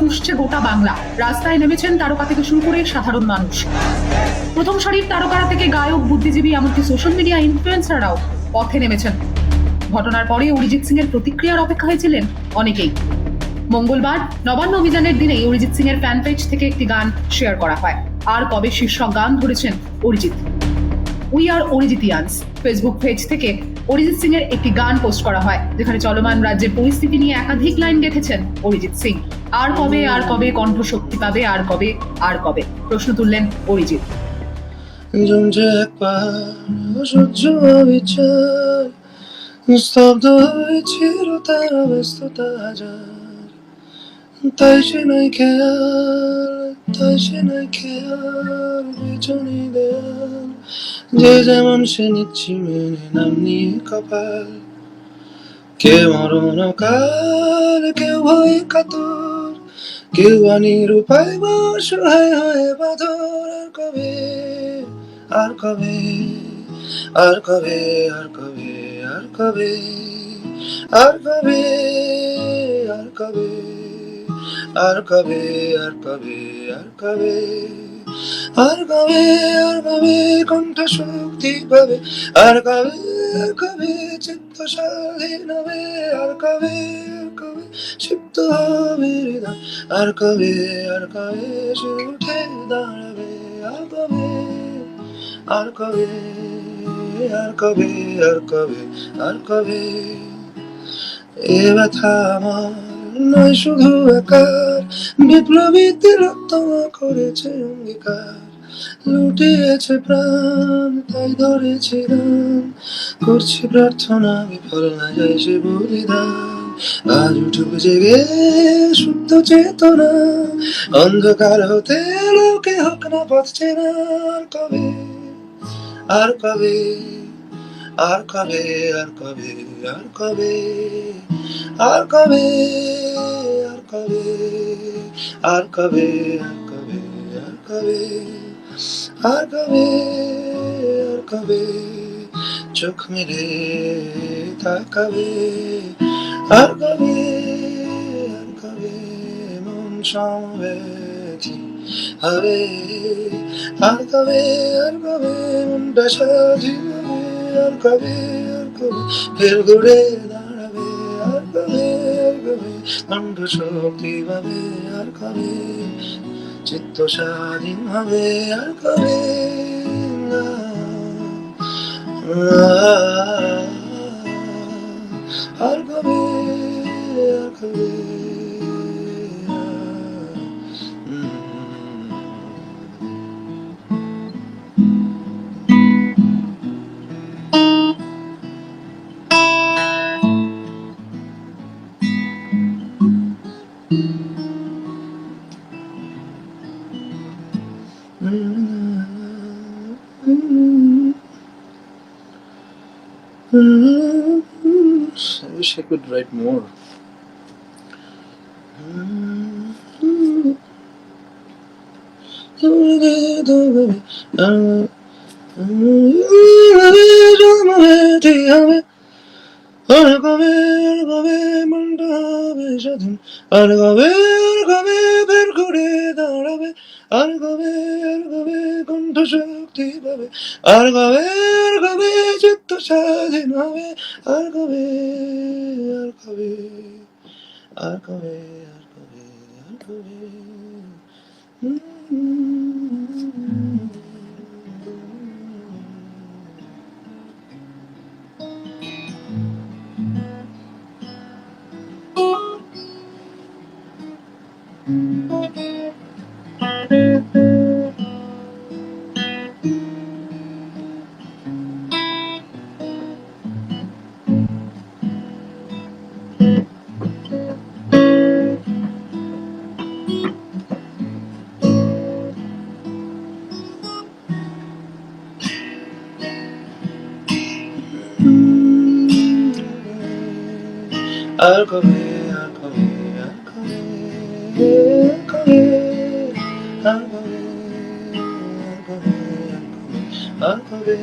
ফুসছে গোটা বাংলা। রাস্তায় নেমেছেন তারকা থেকে শুরু করে সাধারণ মানুষ। প্রথম সারির তারকারা থেকে গায়ক, বুদ্ধিজীবী, এমনকি সোশ্যাল মিডিয়া ইনফ্লুয়েন্সাররাও পথে নেমেছেন। ঘটনার পরে অরিজিৎ সিং এর প্রতিক্রিয়ার অপেক্ষায় ছিলেন অনেকেই। মঙ্গলবার, নবান্ন অভিযানের দিনেই অরিজিৎ সিং এর ফ্যান পেজ থেকে একটি গান শেয়ার করা হয়। আর কবে শীর্ষক গান ধরেছেন Arijit? We are Arijitians. Facebook page থেকে অরিজিৎ সিং এর একটি গান পোস্ট করা হয়, যেখানে চলমান রাজ্যের পরিস্থিতি নিয়ে একাধিক লাইন গেঁথেছেন অরিজিৎ সিং। আর কবে আর কবে কণ্ঠ শক্তি পাবে, আর কবে আর কবে? প্রশ্ন তুললেন অরিজিৎ। তাই সে নাই খেয়াল, তাই সে নাই খেয়াল দেয়াল। যে যেমন সে নিচ্ছি মেনে নাম নিয়ে কপাল। কেউ মরণ কাল কেউ ভয় কাতর। কেউ আনির উপায় সহায় হয়ে বাঁধর। আর কবে আর কবে আর কবে আর কবে আর কবে আর কবে আর কবে আর কবে আর কবে আর কবে। আর কবে আর কবে কণ্ঠ শক্তি পাবে, আর কবে আর কবে চিত্ত স্বাধীন হবে, আর কবে কবে সিদ্ধ হবে আর কবে আর কবে সে উঠে দাঁড়াবে, আর কবে আর কবে আর কবে আর কবে আর কবে, এ ব্যথা আমার। নয়, শুধু একার। বিপ্লবী তিলোত্তমা করেছে অঙ্গীকার। লুটিয়েছে প্রাণ, তাই ধরেছে গান করছি প্রার্থনা, বিফল না যায় সে বলিদান। আজ উঠুক জেগে শুদ্ধ চেতনা। অন্ধকার হতে লোকে হোক না, পথ চেনা আর কবে? আর কবে? আর কবে আর কবে আর কবে আর কবে আর কবে আর কবে আর কবে আর কবে আর কবে চোখ মেলে তাকাবে আর কবে আর কবে মন সমবেতি হবে আর কবে আর কবে মনটা স্বাধীন হবে আর কবে আর কবে ফের ঘুরে দাঁড়াবে, আর কবে আর কবে কণ্ঠ শক্তি পাবে, আর কবে চিত্ত স্বাধীন হবে, আর কবে না। I wish I could write more. আর কবে আর কবে মনটা হবে স্বাধীন আর কবে আর কবে বের করে দাঁড়াবে আর কবে আর কবে কণ্ঠ শক্তি পাবে। আর কবে আর চিত্ত স্বাধীন হবে আর কবে আর কবে আর কবে আর কবে আর আর কবে আর কবে আর কবে কবে আর কবে আর কবে আর কবে